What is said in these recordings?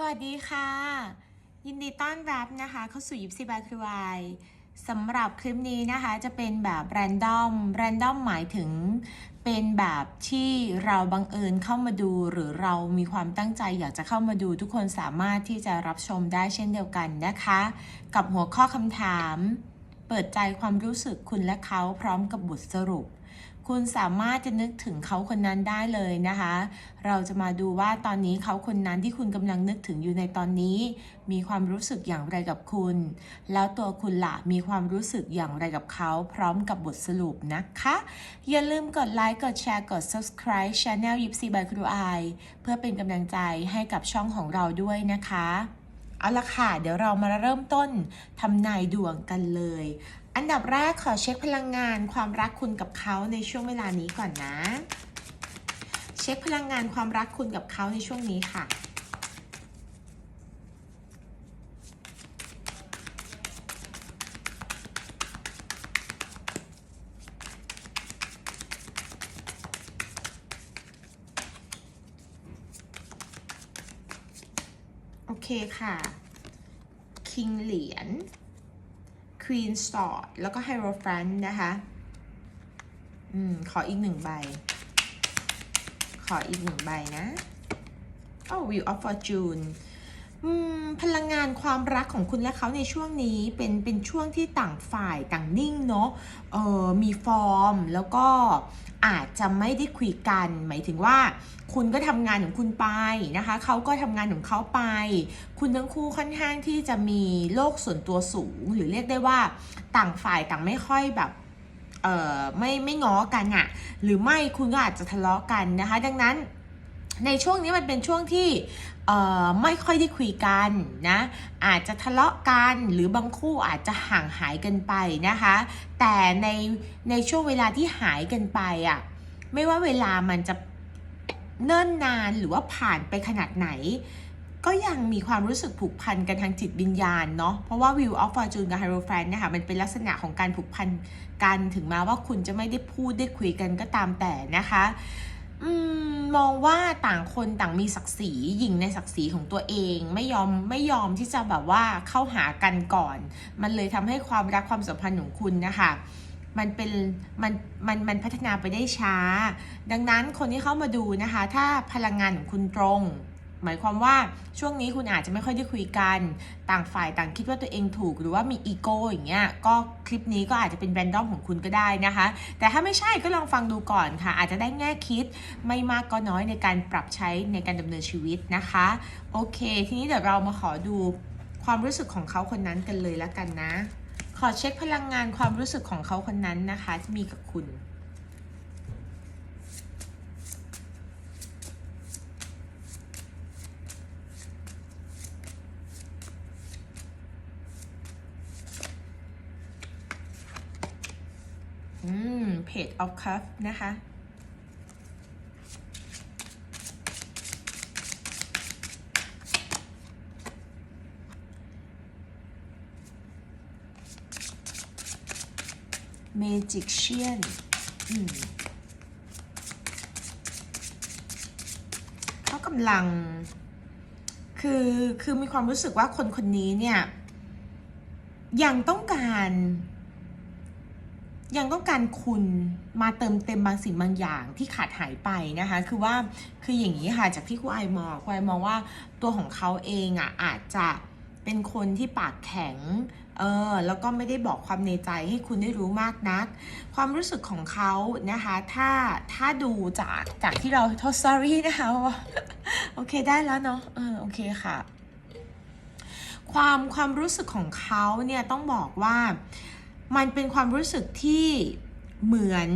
สวัสดีค่ะ ยินดีต้อนรับนะคะเข้าสู่ยิปซีบายครูไอสำหรับคลิปนี้นะคะจะเป็นแบบแรนดอมแรนดอมหมายถึงเป็นแบบที่เราบังเอิญเข้ามาดูหรือเรามีความตั้งใจอยากจะเข้ามาดูทุกคนสามารถที่จะรับชมได้เช่นเดียวกันนะคะ กับหัวข้อคำถาม เปิดใจความรู้สึกคุณและเขาพร้อมกับบทสรุป คุณสามารถจะนึกถึงเขาคนนั้นได้เลยนะคะ เราจะมาดูว่าตอนนี้เขาคนนั้นที่คุณกำลังนึกถึงอยู่ในตอนนี้ มีความรู้สึกอย่างไรกับคุณ แล้วตัวคุณละมีความรู้สึกอย่างไรกับเขา พร้อมกับบทสรุปนะคะ อย่าลืมกดไลค์กดแชร์กด subscribe Channel ยิปซีบายครูไอเพื่อเป็นกำลังใจให้กับช่องของเราด้วยนะคะเอาละค่ะ เดี๋ยวเรามาเริ่มต้นทำนายดวงกันเลย อันดับแรกขอเช็คพลังงานความรักคุณกับเขาในช่วงเวลานี้ก่อนนะ เช็คพลังงานความรักคุณกับเขาในช่วงนี้ค่ะโอเคค่ะ คิงเหรียญ Queen Sword แล้วก็ Hierophant นะคะอืมขออีกหนึ่งใบ ขออีกหนึ่งใบนะ โอ้ Wheel of Fortune พลังงานความรักของคุณและเขาในช่วงนี้เป็นเป็นช่วงที่ต่างฝ่ายต่างนิ่งเนาะเออมีฟอร์มแล้วก็อาจจะไม่ได้คุยกัน หมายถึงว่า คุณก็ทำงานของคุณไปนะคะเขาก็ทำงานของเขาไป คุณทั้งคู่ค่อนข้างที่จะมีโลกส่วนตัวสูง หรือเรียกได้ว่าต่างฝ่ายต่างไม่ค่อยแบบเอ่อไม่ไม่ง้อกันอะหรือไม่คุณก็อาจจะทะเลาะกันนะคะ ดังนั้น ในช่วงนี้มันเป็นช่วงที่ไม่ค่อยได้คุยกันนะอาจจะทะเลาะกันหรือบางคู่อาจจะห่างหายกันไปนะคะ แต่ในในช่วงเวลาที่หายกันไปอะ่ะไม่ว่าเวลามันจะเนิ่นนานหรือว่าผ่านไปขนาดไหน ก็ยังมีความรู้สึกผูกพันกันทางจิตวิญญาณเนาะเพราะว่า View of Fortune กับ Hierophant เนี่ยค่ะมันเป็นลักษณะของการผูกพันกันถึงแม้ว่าคุณจะไม่ได้พูดได้คุยกันก็ตามแต่นะคะ มองว่าต่างคนต่างมีศักดิ์ศรีหญิงในศักดิ์ศรีของตัวเอง ไม่ยอมไม่ยอมที่จะแบบว่าเข้าหากันก่อน มันเลยทำให้ความรักความสัมพันธ์ของคุณนะคะมันเป็นมันมันมันพัฒนาไปได้ช้า ดังนั้นคนที่เข้ามาดูนะคะ ถ้าพลังงานของคุณตรง หมายความว่าช่วงนี้คุณอาจจะไม่ค่อยได้คุยกัน ต่างฝ่ายต่างคิดว่าตัวเองถูกหรือว่ามีอีโก้อย่างเงี้ยก็คลิปนี้ก็อาจจะเป็นแรนดอมของคุณก็ได้นะคะ แต่ถ้าไม่ใช่ก็ลองฟังดูก่อนค่ะ อาจจะได้แง่คิดไม่มากก็น้อยในการปรับใช้ในการดำเนินชีวิตนะคะ โอเค ทีนี้เดี๋ยวเรามาขอดูความรู้สึกของเขาคนนั้นกันเลยแล้วกันนะ ขอเช็คพลังงานความรู้สึกของเขาคนนั้นนะคะ ที่มีกับคุณ อืม Page of Cup นะคะ Magician อืมเขากำลัง คือ คือมีความรู้สึกว่าคนคนนี้เนี่ย ยังต้องการ ยังต้องการคุณมาเติมเต็มบางสิ่งบางอย่างที่ขาดหายไปนะคะ คือว่าคืออย่างนี้ค่ะจากที่ครูไอมองครูไอมองว่าตัวของเขาเองอะอาจจะเป็นคนที่ปากแข็ง เออ แล้วก็ไม่ได้บอกความในใจให้คุณได้รู้มากนัก ความรู้สึกของเขานะคะ ถ้า ถ้าดูจาก จากที่เราโทษ sorry นะคะว่าโอเคได้แล้วเนาะ เออ โอเคค่ะ ความ ความรู้สึกของเขาเนี่ยต้องบอกว่า มันเป็นความรู้สึกที่เหมือน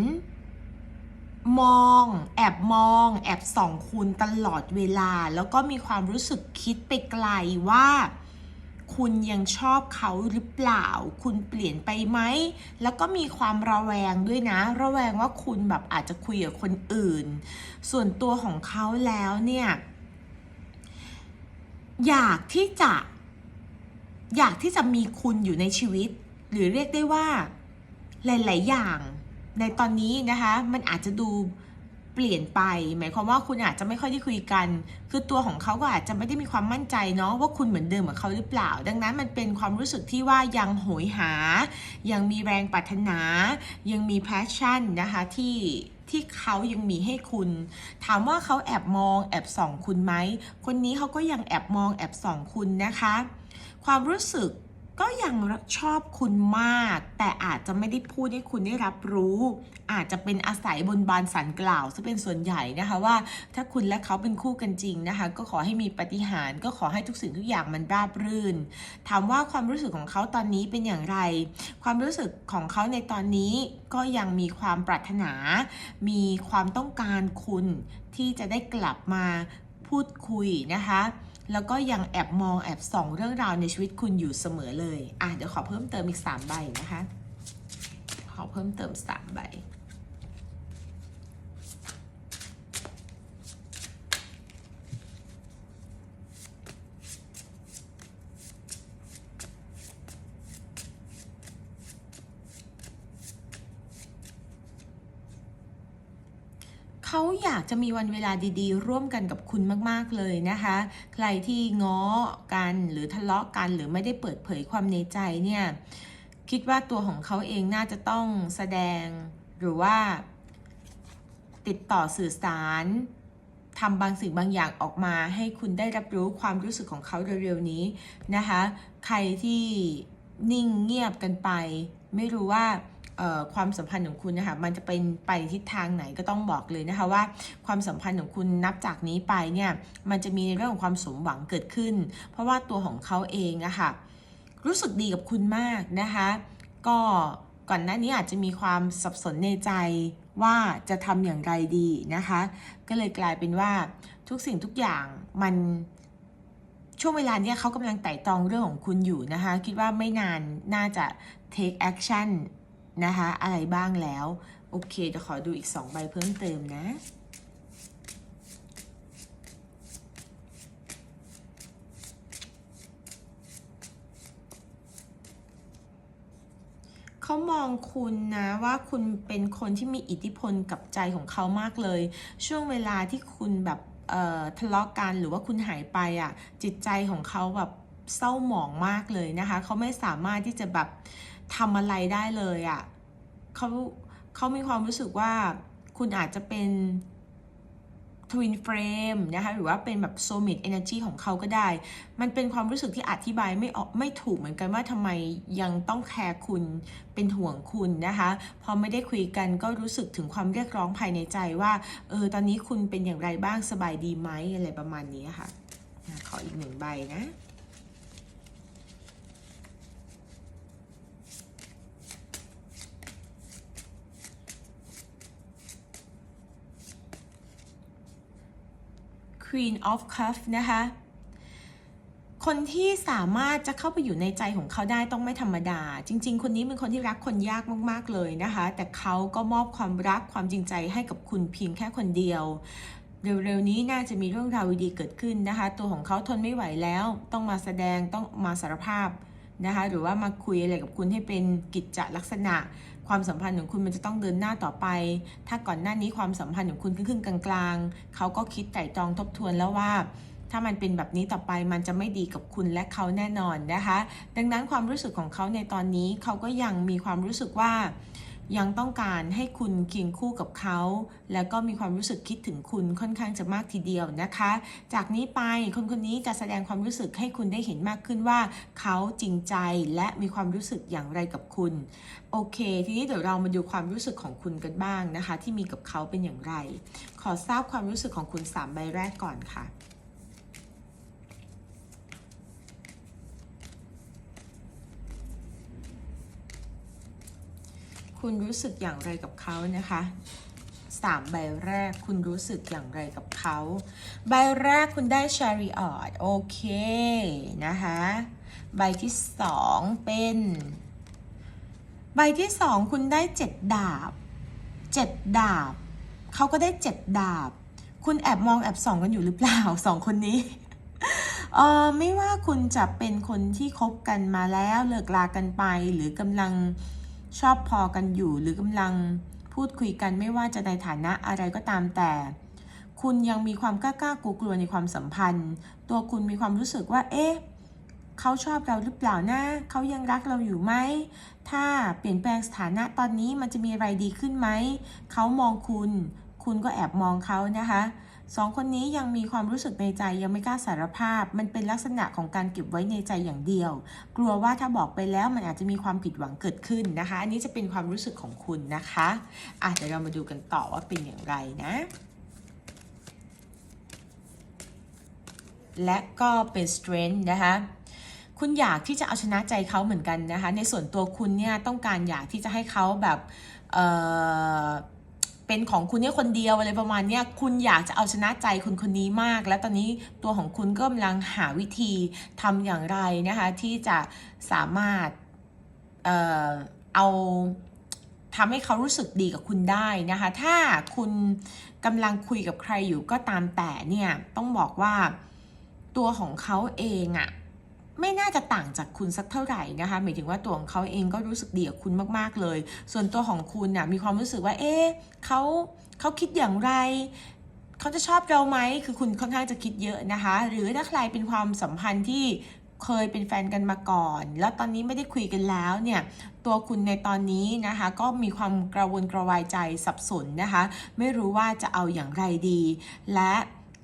มอง แอบมอง แอบส่องคุณตลอดเวลา แล้วก็มีความรู้สึกคิดไปไกลว่าคุณยังชอบเขาหรือเปล่า คุณเปลี่ยนไปไหม แล้วก็มีความระแวงด้วยนะ ระแวงว่าคุณแบบอาจจะคุยกับคนอื่น ส่วนตัวของเขาแล้วเนี่ย อยากที่จะ อยากที่จะมีคุณอยู่ในชีวิต หรือเรียกได้ว่าหลาย ๆ อย่างในตอนนี้นะคะมันอาจจะดูเปลี่ยนไป หมายความว่าคุณอาจจะไม่ค่อยได้คุยกัน คือตัวของเขาก็อาจจะไม่ได้มีความมั่นใจเนาะว่าคุณเหมือนเดิมกับเขาหรือเปล่า ดังนั้นมันเป็นความรู้สึกที่ว่ายังโหยหา ยังมีแรงปรารถนา ยังมี passion นะคะที่ที่เขายังมีให้คุณ ถามว่าเขาแอบมองแอบส่องคุณไหม คนนี้เขาก็ยังแอบมองแอบส่องคุณนะคะ ความรู้สึก ก็ยังชอบคุณมาก แต่อาจจะไม่ได้พูดให้คุณได้รับรู้ อาจจะเป็นอาศัยบนบานสันกล่าวซะเป็นส่วนใหญ่นะคะว่า ถ้าคุณและเขาเป็นคู่กันจริงนะคะ ก็ขอให้มีปฏิหารก็ขอให้ทุกสิ่งทุกอย่างมันราบรื่น ถามว่าความรู้สึกของเขาตอนนี้เป็นอย่างไร ความรู้สึกของเขาในตอนนี้ก็ยังมีความปรารถนา มีความต้องการคุณที่จะได้กลับมาพูดคุยนะคะ แล้วก็ยังแอบมองแอบส่องเรื่องราวในชีวิตคุณอยู่เสมอเลย อะเดี๋ยวขอเพิ่มเติมอีก 3 ใบนะคะ ขอเพิ่มเติม 3 ใบ เขาอยากจะมีวันเวลาดีๆ ร่วมกันกับคุณมากๆเลยนะคะ ใครที่ง้อกันหรือทะเลาะกันหรือไม่ได้เปิดเผยความในใจเนี่ยคิดว่าตัวของเขาเองน่าจะต้องแสดงหรือว่า ติดต่อสื่อสารทำบางสิ่งบางอย่างออกมาให้คุณได้รับรู้ความรู้สึกของเขาเร็วๆนี้นะคะ ใครที่นิ่งเงียบกันไป ไม่รู้ว่า ความสัมพันธ์ของคุณนะคะมันจะเป็นไปทิศทางไหนก็ต้องบอกเลยนะคะว่าความสัมพันธ์ของคุณนับจากนี้ไปเนี่ยมันจะมีในเรื่องของความสมหวังเกิดขึ้น เพราะว่าตัวของเขาเองอะค่ะรู้สึกดีกับคุณมากนะคะก็ก่อนหน้านี้อาจจะมีความสับสนในใจว่าจะทำอย่างไรดีนะคะ ก็เลยกลายเป็นว่าทุกสิ่งทุกอย่างมันช่วงเวลาเนี้ยเขากำลังไต่ตองเรื่องของคุณอยู่นะคะ คิดว่าไม่นานน่าจะ take action นะคะ อะไรบ้างแล้ว โอเคเดี๋ยวขอดูอีก 2 ใบเพิ่มเติมนะเขามองคุณนะว่าคุณเป็นคนที่มีอิทธิพลกับใจของเขามากเลย ช่วงเวลาที่คุณแบบทะเลาะกันหรือว่าคุณหายไปอะจิตใจของเขาแบบเศร้าหมองมากเลยนะคะ เขาไม่สามารถที่จะแบบ ทำอะไรได้เลยอะเขาเขามีความรู้สึกว่าคุณอาจจะเป็น Twin Flame นะคะหรือว่าเป็นแบบ Soulmate Energy ของเขาก็ได้ มันเป็นความรู้สึกที่อธิบายไม่ออกไม่ถูกเหมือนกันว่าทำไมยังต้องแคร์คุณเป็นห่วงคุณนะคะพอไม่ได้คุยกันก็รู้สึกถึงความเรียกร้องภายในใจว่าเออตอนนี้คุณเป็นอย่างไรบ้างสบายดีไหมอะไรประมาณนี้ค่ะอะขออีกหนึ่งใบนะ Queen of Cup นะคะ คนที่สามารถจะเข้าไปอยู่ในใจของเขาได้ต้องไม่ธรรมดา จริง ๆ คนนี้เป็นคนที่รักคนยากมากๆเลยนะคะ แต่เขาก็มอบความรักความจริงใจให้กับคุณเพียงแค่คนเดียวเร็วๆนี้น่าจะมีเรื่องราวดีเกิดขึ้นนะคะ ตัวของเขาทนไม่ไหวแล้ว ต้องมาแสดงต้องมาสารภาพนะคะ หรือว่ามาคุยอะไรกับคุณให้เป็นกิจจลักษณะ ความสัมพันธ์ของคุณมันจะต้องเดินหน้าต่อไป ถ้าก่อนหน้านี้ความสัมพันธ์ของคุณครึ่งกลางๆเขาก็คิดไต่ตรองทบทวนแล้วว่าถ้ามันเป็นแบบนี้ต่อไปมันจะไม่ดีกับคุณและเขาแน่นอนนะคะ ดังนั้นความรู้สึกของเขาในตอนนี้เขาก็ยังมีความรู้สึกว่า ยังต้องการให้คุณเคียงคู่กับเขา แล้วก็มีความรู้สึกคิดถึงคุณค่อนข้างจะมากทีเดียวนะคะ จากนี้ไปคนคนนี้จะแสดงความรู้สึกให้คุณได้เห็นมากขึ้นว่า เขาจริงใจและมีความรู้สึกอย่างไรกับคุณ โอเค ทีนี้เดี๋ยวเรามาดูความรู้สึกของคุณกันบ้างนะคะ ที่มีกับเขาเป็นอย่างไร ขอทราบความรู้สึกของคุณสามใบแรกก่อนค่ะ คุณรู้สึกอย่างไรกับเขานะคะสามใบแรกคุณรู้สึกอย่างไรกับเขา ใบแรกคุณได้ Chariot โอเคนะคะ ใบที่สองเป็น ใบที่สองคุณได้เจ็ดดาบเจ็ดดาบ เขาก็ได้เจ็ดดาบ คุณแอบมองแอบส่องกันอยู่หรือเปล่าสองคนนี้เออไม่ว่าคุณจะเป็นคนที่คบกันมาแล้วเลิกลากันไปหรือกำลัง ชอบพอกันอยู่หรือกำลังพูดคุยกันไม่ว่าจะในฐานะอะไรก็ตามแต่ คุณยังมีความกล้ากล้ากลัวกลัวในความสัมพันธ์ ตัวคุณมีความรู้สึกว่า เอ๊ะเขาชอบเราหรือเปล่านะเขายังรักเราอยู่ไหม ถ้าเปลี่ยนแปลงสถานะตอนนี้มันจะมีอะไรดีขึ้นไหม เขามองคุณ คุณก็แอบมองเขานะคะ สองคนนี้ยังมีความรู้สึกในใจยังไม่กล้าสารภาพ มันเป็นลักษณะของการเก็บไว้ในใจอย่างเดียว กลัวว่าถ้าบอกไปแล้วมันอาจจะมีความผิดหวังเกิดขึ้นนะคะ อันนี้จะเป็นความรู้สึกของคุณนะคะอะเดี๋ยวเรามาดูกันต่อว่าเป็นอย่างไรนะและก็เป็น strength นะคะ คุณอยากที่จะเอาชนะใจเขาเหมือนกันนะคะ ในส่วนตัวคุณเนี่ยต้องการอยากที่จะให้เขาแบบ เอ่อ เป็นของคุณเนี่ยคนเดียวอะไรประมาณเนี้ยคุณอยากจะเอาชนะใจคนคนนี้มาก แล้วตอนนี้ตัวของคุณก็กำลังหาวิธีทำอย่างไรนะคะที่จะสามารถเอ่อเอาทำให้เขารู้สึกดีกับคุณได้นะคะ ถ้าคุณกำลังคุยกับใครอยู่ก็ตามแต่เนี่ยต้องบอกว่าตัวของเขาเองอะ ไม่น่าจะต่างจากคุณสักเท่าไหร่นะคะ หมายถึงว่าตัวของเขาเองก็รู้สึกดีกับคุณมาก ๆ เลย ส่วนตัวของคุณน่ะมีความรู้สึกว่า เอ๊ะเขาเขาคิดอย่างไรเขาจะชอบเราไหม คือคุณค่อนข้างจะคิดเยอะนะคะ หรือถ้าใครเป็นความสัมพันธ์ที่เคยเป็นแฟนกันมาก่อน แล้วตอนนี้ไม่ได้คุยกันแล้วเนี่ย ตัวคุณในตอนนี้นะคะ ก็มีความกระวนกระวายใจสับสนนะคะ ไม่รู้ว่าจะเอาอย่างไรดี และ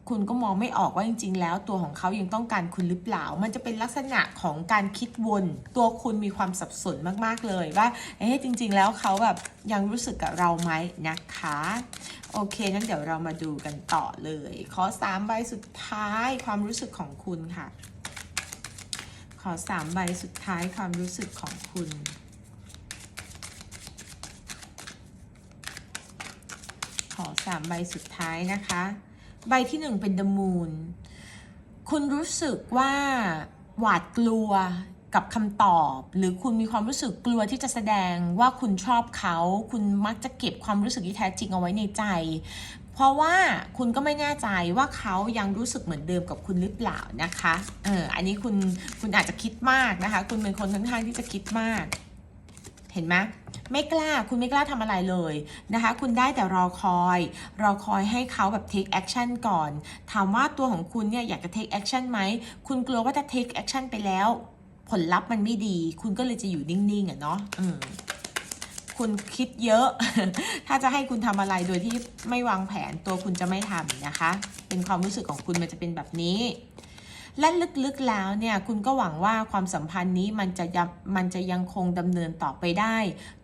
คุณก็มองไม่ออกว่าจริง ๆ แล้วตัวของเขายังต้องการคุณหรือเปล่า มันจะเป็นลักษณะของการคิดวน ตัวคุณมีความสับสนมาก ๆ เลยว่าเอ๊ะจริง ๆ แล้วเขาแบบยังรู้สึกกับเราไหมนะคะ โอเคนั้นเดี๋ยวเรามาดูกันต่อเลย ขอสามใบสุดท้ายความรู้สึกของคุณค่ะ ขอสามใบสุดท้ายความรู้สึกของคุณขอสามใบสุดท้ายนะคะ ใบที่หนึ่งเป็น The Moon คุณรู้สึกว่าหวาดกลัวกับคำตอบ หรือคุณมีความรู้สึกกลัวที่จะแสดงว่าคุณชอบเขา คุณมักจะเก็บความรู้สึกที่แท้จริงเอาไว้ในใจ เพราะว่าคุณก็ไม่แน่ใจว่าเขายังรู้สึกเหมือนเดิมกับคุณหรือเปล่านะคะ เออ อันนี้คุณคุณอาจจะคิดมากนะคะ คุณเป็นคนค่อนข้างที่จะคิดมาก ห็นไหมไม่กล้าคุณไม่กล้าทำอะไรเลยนะคะ คุณได้แต่รอคอย รอคอยให้เขาแบบ take action ก่อน ถามว่าตัวของคุณเนี่ยอยากจะ take action ไหม คุณกลัวว่าจะ take action ไปแล้ว ผลลัพธ์มันไม่ดี คุณก็เลยจะอยู่นิ่งๆอะเนาะคุณคิดเยอะ ถ้าจะให้คุณทำอะไรโดยที่ไม่วางแผนตัวคุณจะไม่ทำนะคะ เป็นความรู้สึกของคุณมันจะเป็นแบบนี้ และลึกๆแล้วเนี่ยคุณก็หวังว่าความสัมพันธ์นี้มันจะยังมันจะยังคงดำเนินต่อไปได้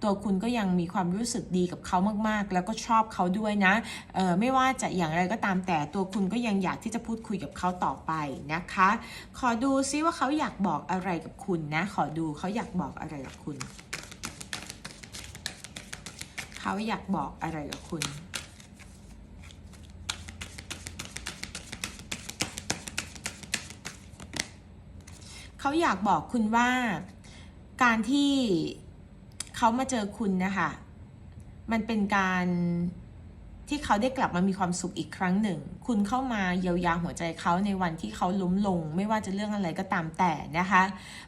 ตัวคุณก็ยังมีความรู้สึกดีกับเขามากๆ แล้วก็ชอบเขาด้วยนะเออไม่ว่าจะอย่างไรก็ตามแต่ตัวคุณก็ยังอยากที่จะพูดคุยกับเขาต่อไปนะคะ ขอดูซิว่าเขาอยากบอกอะไรกับคุณนะ ขอดูเขาอยากบอกอะไรกับคุณ เขาอยากบอกอะไรกับคุณ เขาอยากบอกคุณว่า การที่เขามาเจอคุณนะคะมันเป็นการที่เขาได้กลับมามีความสุขอีกครั้งหนึ่ง คุณเข้ามาเยียวยาหัวใจเขาในวันที่เขาล้มลง ไม่ว่าจะเรื่องอะไรก็ตามแต่นะคะ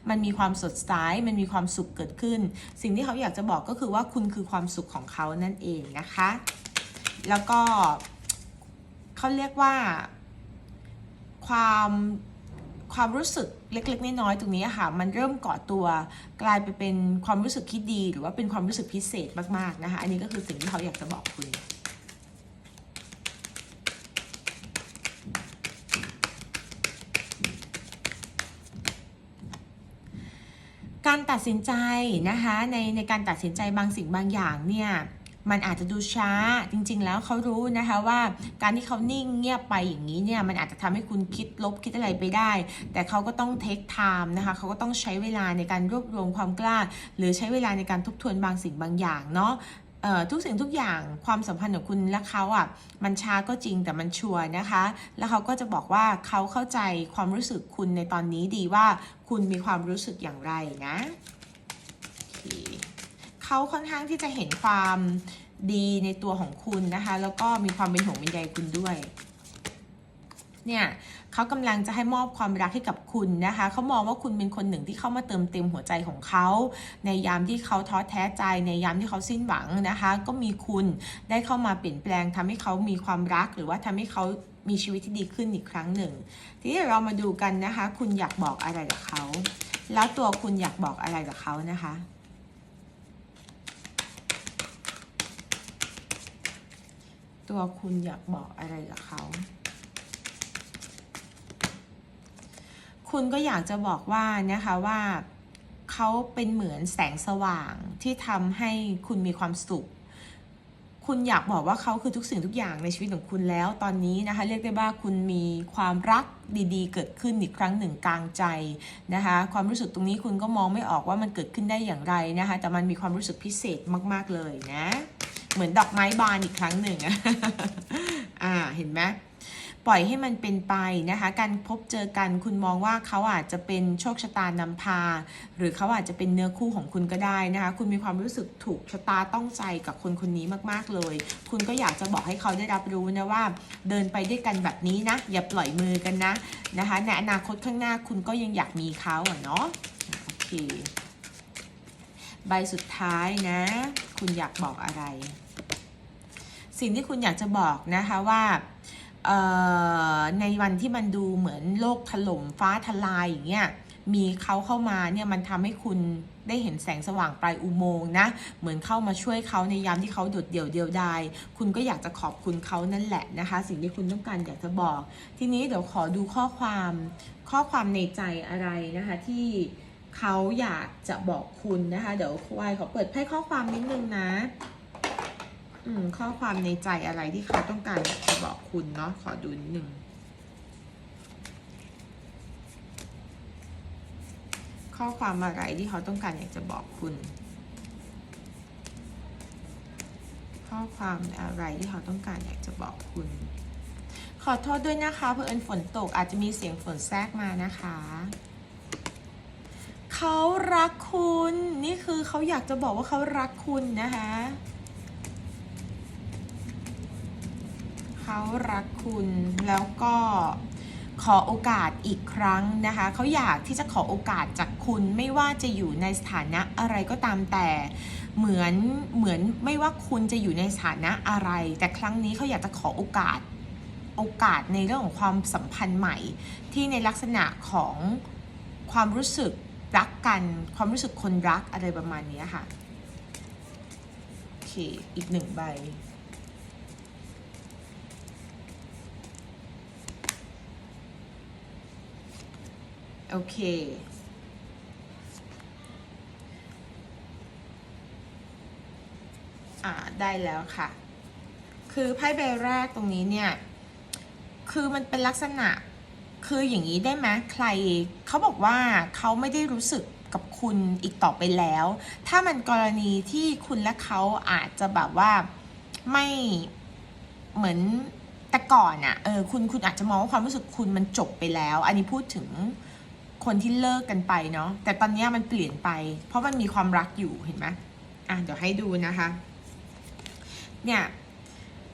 มันมีความสดใส มันมีความสุขเกิดขึ้น สิ่งที่เขาอยากจะบอกก็คือว่าคุณคือความสุขของเขานั่นเองนะคะ แล้วก็เขาเรียกว่าความ ความรู้สึกเล็ก ๆ น้อยๆตรงนี้ค่ะ มันเริ่มก่อตัว กลายไปเป็นความรู้สึกที่ดี หรือว่าเป็นความรู้สึกพิเศษมากๆนะคะ อันนี้ก็คือสิ่งที่เขาอยากจะบอกคุณการตัดสินใจนะคะในในการตัดสินใจบางสิ่งบางอย่างเนี่ย มันอาจจะดูช้าจริง ๆ แล้วเขารู้นะคะว่าการที่เขานิ่งเงียบไปอย่างนี้เนี่ยมันอาจจะทำให้คุณคิดลบคิดอะไรไปได้ แต่เขาก็ต้องเทคไทม์นะคะเขาก็ต้องใช้เวลาในการรวบรวมความกล้า หรือใช้เวลาในการทบทวนบางสิ่งบางอย่างเนาะทุกสิ่งทุกอย่างความสัมพันธ์ของคุณและเขาอะมันช้าก็จริงแต่มันชัวร์นะคะ แล้วเขาก็จะบอกว่าเขาเข้าใจความรู้สึกคุณในตอนนี้ดีว่าคุณมีความรู้สึกอย่างไรนะโอ เขาค่อนข้างที่จะเห็นความดีในตัวของคุณนะคะ แล้วก็มีความเป็นห่วงเป็นใยคุณด้วย เนี่ยเขากำลังจะให้มอบความรักให้กับคุณนะคะ เขามองว่าคุณเป็นคนหนึ่งที่เข้ามาเติมเต็มหัวใจของเขา ในยามที่เขาท้อแท้ใจ ในยามที่เขาสิ้นหวังนะคะ ก็มีคุณได้เข้ามาเปลี่ยนแปลงทำให้เขามีความรักหรือว่าทำให้เขามีชีวิตที่ดีขึ้นอีกครั้งหนึ่ง ทีนี้เรามาดูกันนะคะ คุณอยากบอกอะไรกับเขา แล้วตัวคุณอยากบอกอะไรกับเขานะคะ ตัวคุณอยากบอกอะไรกับเขา คุณก็อยากจะบอกว่านะคะว่าเขาเป็นเหมือนแสงสว่างที่ทำให้คุณมีความสุข คุณอยากบอกว่าเขาคือทุกสิ่งทุกอย่างในชีวิตของคุณแล้ว ตอนนี้นะคะเรียกได้ว่าคุณมีความรักดีๆ เกิดขึ้นอีกครั้งหนึ่งกลางใจนะคะ ความรู้สึกตรงนี้คุณก็มองไม่ออกว่ามันเกิดขึ้นได้อย่างไรนะคะ แต่มันมีความรู้สึกพิเศษมาก ๆเลยนะ เหมือนดอกไม้บานอีกครั้งหนึ่งอะอ่าเห็นไหมปล่อยให้มันเป็นไปนะคะ การพบเจอกันคุณมองว่าเขาอาจจะเป็นโชคชะตานำพา หรือเขาอาจจะเป็นเนื้อคู่ของคุณก็ได้นะคะ คุณมีความรู้สึกถูกชะตาต้องใจกับคนคนนี้มากๆเลย คุณก็อยากจะบอกให้เขาได้รับรู้นะว่า เดินไปด้วยกันแบบนี้นะ อย่าปล่อยมือกันนะนะคะในอนาคตข้างหน้าคุณก็ยังอยากมีเขาอะเนาะโอเคใบสุดท้ายนะ คุณอยากบอกอะไร สิ่งที่คุณอยากจะบอกนะคะว่าในวันที่มันดูเหมือนโลกถล่มฟ้าทลายอย่างเงี้ยมีเขาเข้ามาเนี่ยมันทำให้คุณได้เห็นแสงสว่างปลายอุโมงค์นะ เหมือนเข้ามาช่วยเขาในยามที่เขาโดดเดี่ยวเดียวดาย คุณก็อยากจะขอบคุณเขานั่นแหละนะคะ สิ่งที่คุณต้องการอยากจะบอก ทีนี้เดี๋ยวขอดูข้อความข้อความในใจอะไรนะคะที่เขาอยากจะบอกคุณนะคะ เดี๋ยวควายขอเปิดไพ่ข้อความนิดนึงนะ อืม ข้อความในใจอะไรที่เขาต้องการอยากจะบอกคุณเนาะขอดูนิดนึงข้อความอะไรที่เขาต้องการอยากจะบอกคุณ ข้อความอะไรที่เขาต้องการอยากจะบอกคุณ ขอโทษด้วยนะคะเพื่อนฝนตกอาจจะมีเสียงฝนแทรกมานะคะเขารักคุณ นี่คือเขาอยากจะบอกว่าเขารักคุณนะคะ เขารักคุณแล้วก็ขอโอกาสอีกครั้งนะคะ เขาอยากที่จะขอโอกาสจากคุณไม่ว่าจะอยู่ในสถานะอะไรก็ตามแต่เหมือนเหมือนไม่ว่าคุณจะอยู่ในสถานะอะไร แต่ครั้งนี้เขาอยากจะขอโอกาสโอกาสในเรื่องของความสัมพันธ์ใหม่ ที่ในลักษณะของความรู้สึกรักกัน ความรู้สึกคนรักอะไรประมาณนี้ค่ะโอเคอีกหนึ่งใบ โอเค อ่า ได้แล้วค่ะ คือไพ่ใบแรกตรงนี้เนี่ย คือมันเป็นลักษณะ คืออย่างนี้ได้ไหมใคร เขาบอกว่าเขาไม่ได้รู้สึกกับคุณอีกต่อไปแล้ว ถ้ามันกรณีที่คุณและเขาอาจจะแบบว่าไม่เหมือนแต่ก่อนอะ่ะ เออ คุณ คุณอาจจะมองว่าความรู้สึกคุณมันจบไปแล้ว อันนี้พูดถึง คนที่เลิกกันไปเนาะแต่ตอนนี้มันเปลี่ยนไป เพราะมันมีความรักอยู่เห็นไหมอะเดี๋ยวให้ดูนะคะ เนี่ย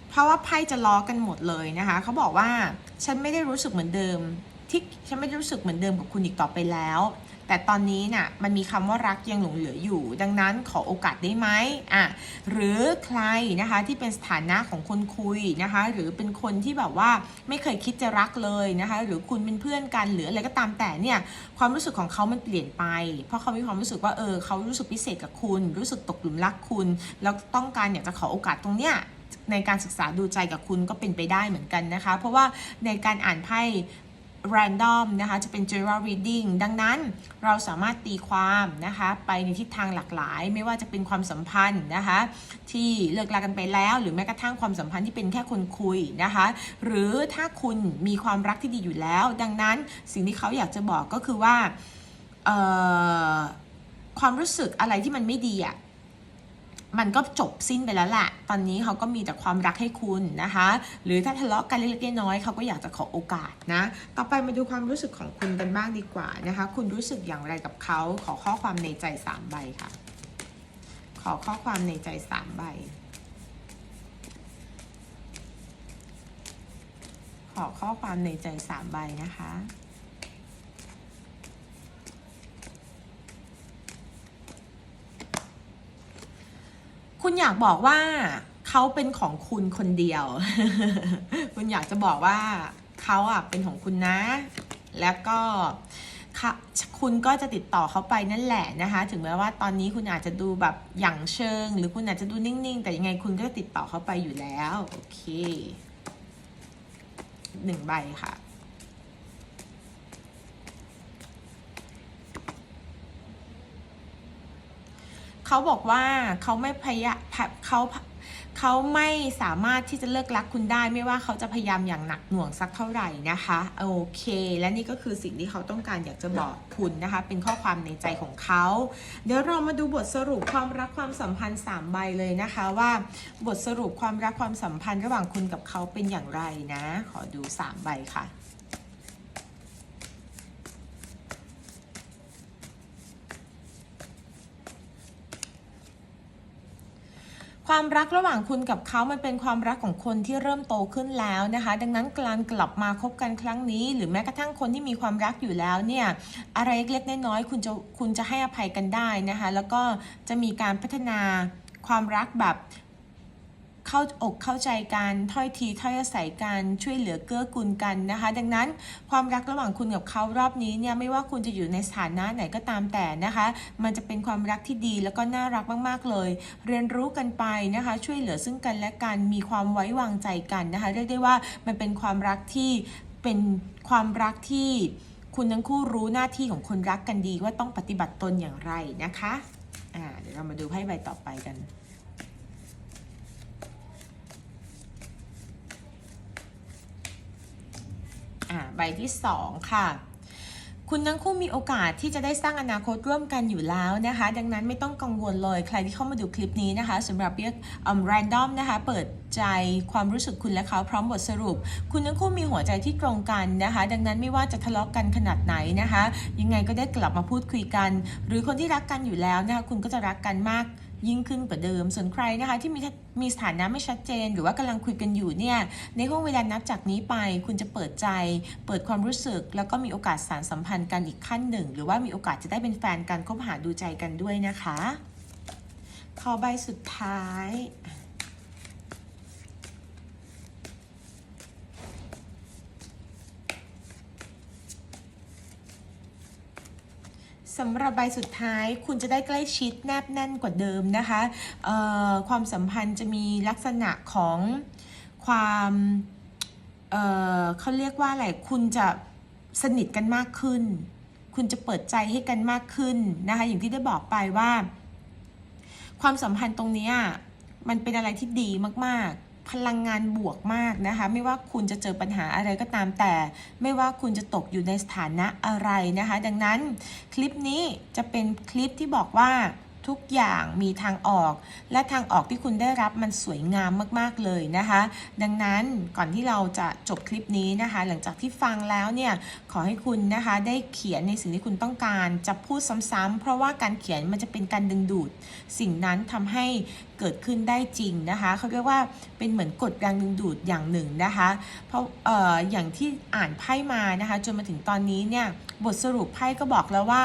เพราะว่าไพ่จะล้อกันหมดเลยนะคะเขาบอกว่าฉันไม่ได้รู้สึกเหมือนเดิมที่ฉันไม่ได้รู้สึกเหมือนเดิมกับคุณอีกต่อไปแล้ว แต่ตอนนี้น่ะมันมีคำว่ารักยังหลงเหลืออยู่ ดังนั้นขอโอกาสได้ไหมอะหรือใครนะคะที่เป็นสถานะของคนคุยนะคะ หรือเป็นคนที่แบบว่าไม่เคยคิดจะรักเลยนะคะ หรือคุณเป็นเพื่อนกันหรืออะไรก็ตามแต่เนี่ยความรู้สึกของเขามันเปลี่ยนไป เพราะเขามีความรู้สึกว่าเออเขารู้สึกพิเศษกับคุณ รู้สึกตกหลุมรักคุณ แล้วต้องการอยากจะขอโอกาสตรงเนี้ยในการศึกษาดูใจกับคุณก็เป็นไปได้เหมือนกันนะคะ เพราะว่าในการอ่านไพ่ random นะคะจะเป็น general reading ดังนั้นเราสามารถตีความนะคะไปในทิศทางหลากหลาย ไม่ว่าจะเป็นความสัมพันธ์นะคะที่เลิกลากันไปแล้ว หรือแม้กระทั่งความสัมพันธ์ที่เป็นแค่คนคุยนะคะหรือถ้าคุณมีความรักที่ดีอยู่แล้ว ดังนั้นสิ่งที่เขาอยากจะบอกก็คือว่าความรู้สึกอะไรที่มันไม่ดีอะ มันก็จบสิ้นไปแล้วแหละตอนนี้เขาก็มีแต่ความรักให้คุณนะคะ หรือถ้าทะเลาะกันเล็กๆน้อยๆเขาก็อยากจะขอโอกาสนะ ต่อไปมาดูความรู้สึกของคุณกันบ้างดีกว่านะคะ คุณรู้สึกอย่างไรกับเขาขอข้อความในใจสามใบค่ะ ขอข้อความในใจสามใบขอข้อความในใจสามใบนะคะ คุณอยากบอกว่าเขาเป็นของคุณคนเดียว คุณอยากจะบอกว่าเขาอะเป็นของคุณนะ แล้วก็คุณก็จะติดต่อเขาไปนั่นแหละนะคะ ถึงแม้ว่าตอนนี้คุณอาจจะดูแบบอย่างเชิง หรือคุณอาจจะดูนิ่งๆ แต่ยังไงคุณก็ติดต่อเขาไปอยู่แล้ว โอเคหนึ่งใบค่ะ เขาบอกว่าเขาไม่พยายามเขาเขาไม่สามารถที่จะเลิกรักคุณได้ ไม่ว่าเขาจะพยายามอย่างหนักหน่วงสักเท่าไหร่นะคะโอเค และนี่ก็คือสิ่งที่เขาต้องการอยากจะบอกคุณนะคะ เป็นข้อความในใจของเขา เดี๋ยวเรามาดูบทสรุปความรักความสัมพันธ์ 3 ใบเลยนะคะว่า บทสรุปความรักความสัมพันธ์ระหว่างคุณกับเขาเป็นอย่างไรนะ ขอดู 3 ใบค่ะ ความรักระหว่างคุณกับเขามันเป็นความรักของคนที่เริ่มโตขึ้นแล้วนะคะ ดังนั้นการกลับมาคบกันครั้งนี้ หรือแม้กระทั่งคนที่มีความรักอยู่แล้วเนี่ยอะไรเล็กๆน้อยๆคุณจะคุณจะให้อภัยกันได้นะคะ แล้วก็จะมีการพัฒนาความรักแบบ เข้าอกเข้าใจกันถ้อยทีถ้อยอาศัยกันช่วยเหลือเกื้อกูลกันนะคะ ดังนั้นความรักระหว่างคุณกับเขารอบนี้เนี่ยไม่ว่าคุณจะอยู่ในสถานะไหนก็ตามแต่นะคะ มันจะเป็นความรักที่ดีแล้วก็น่ารักมากๆเลย เรียนรู้กันไปนะคะ ช่วยเหลือซึ่งกันและกันมีความไว้วางใจกันนะคะ เรียกได้ว่ามันเป็นความรักที่เป็นความรักที่คุณทั้งคู่รู้หน้าที่ของคนรักกันดีว่าต้องปฏิบัติตนอย่างไรนะคะ อ่า เดี๋ยวเรามาดูไพ่ใบต่อไปกัน ใบที่ 2 ค่ะ คุณทั้งคู่มีโอกาสที่จะได้สร้างอนาคตร่วมกันอยู่แล้วนะคะ ดังนั้นไม่ต้องกังวลเลยใครที่เข้ามาดูคลิปนี้นะคะสำหรับเรียกอืม random นะคะเปิดใจความรู้สึกคุณและเขาพร้อมบทสรุป คุณทั้งคู่มีหัวใจที่ตรงกันนะคะ ดังนั้นไม่ว่าจะทะเลาะกันขนาดไหนนะคะ ยังไงก็ได้กลับมาพูดคุยกัน หรือคนที่รักกันอยู่แล้วนะคะคุณก็จะรักกันมาก ยิ่งขึ้นกว่าเดิม ส่วนใครนะคะที่มีมีสถานะไม่ชัดเจน หรือว่ากำลังคุยกันอยู่เนี่ยในห่วงเวลานับจากนี้ไป คุณจะเปิดใจ เปิดความรู้สึก แล้วก็มีโอกาสสารสัมพันธ์กันอีกขั้นหนึ่ง หรือว่ามีโอกาสจะได้เป็นแฟนกันคบหาดูใจกันด้วยนะคะ ขอใบสุดท้าย สำหรับใบสุดท้ายคุณจะได้ใกล้ชิดแนบแน่นกว่าเดิมนะคะความสัมพันธ์จะมีลักษณะของความเเขาเรียกว่าอะไรคุณจะสนิทกันมากขึ้น คุณจะเปิดใจให้กันมากขึ้นนะคะอย่างที่ได้บอกไปว่า ความสัมพันธ์ตรงนี้มันเป็นอะไรที่ดีมาก พลังงานบวกมากนะคะ ไม่ว่าคุณจะเจอปัญหาอะไรก็ตามแต่ ไม่ว่าคุณจะตกอยู่ในสถานะอะไรนะคะ ดังนั้นคลิปนี้จะเป็นคลิปที่บอกว่า ทุกอย่างมีทางออก และทางออกที่คุณได้รับมันสวยงามมากๆเลยนะคะ ดังนั้นก่อนที่เราจะจบคลิปนี้นะคะ หลังจากที่ฟังแล้วเนี่ยขอให้คุณนะคะได้เขียนในสิ่งที่คุณต้องการจะพูดซ้ำๆเพราะว่าการเขียนมันจะเป็นการดึงดูด สิ่งนั้นทำให้เกิดขึ้นได้จริงนะคะเขาเรียกว่าเป็นเหมือนกฎแรงดึงดูดอย่างหนึ่งนะคะ เพราะเอ่ออย่างที่อ่านไพ่มานะคะ จนมาถึงตอนนี้เนี่ยบทสรุปไพ่ก็บอกแล้วว่า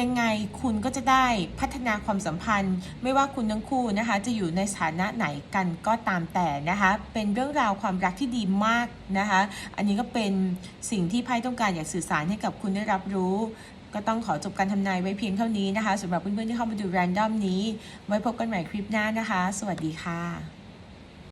ยังไงคุณก็จะได้พัฒนาความสัมพันธ์ ไม่ว่าคุณทั้งคู่นะคะจะอยู่ในสถานะไหนกันก็ตามแต่นะคะเป็นเรื่องราวความรักที่ดีมากนะคะอันนี้ก็เป็นสิ่งที่ไพ่ต้องการอยากสื่อสารให้กับคุณได้รับรู้ก็ต้องขอจบการทำนายไว้เพียงเท่านี้นะคะสำหรับเพื่อนๆที่เข้ามาดูแรนดอมนี้ ไว้พบกันใหม่คลิปหน้านะคะ สวัสดีค่ะ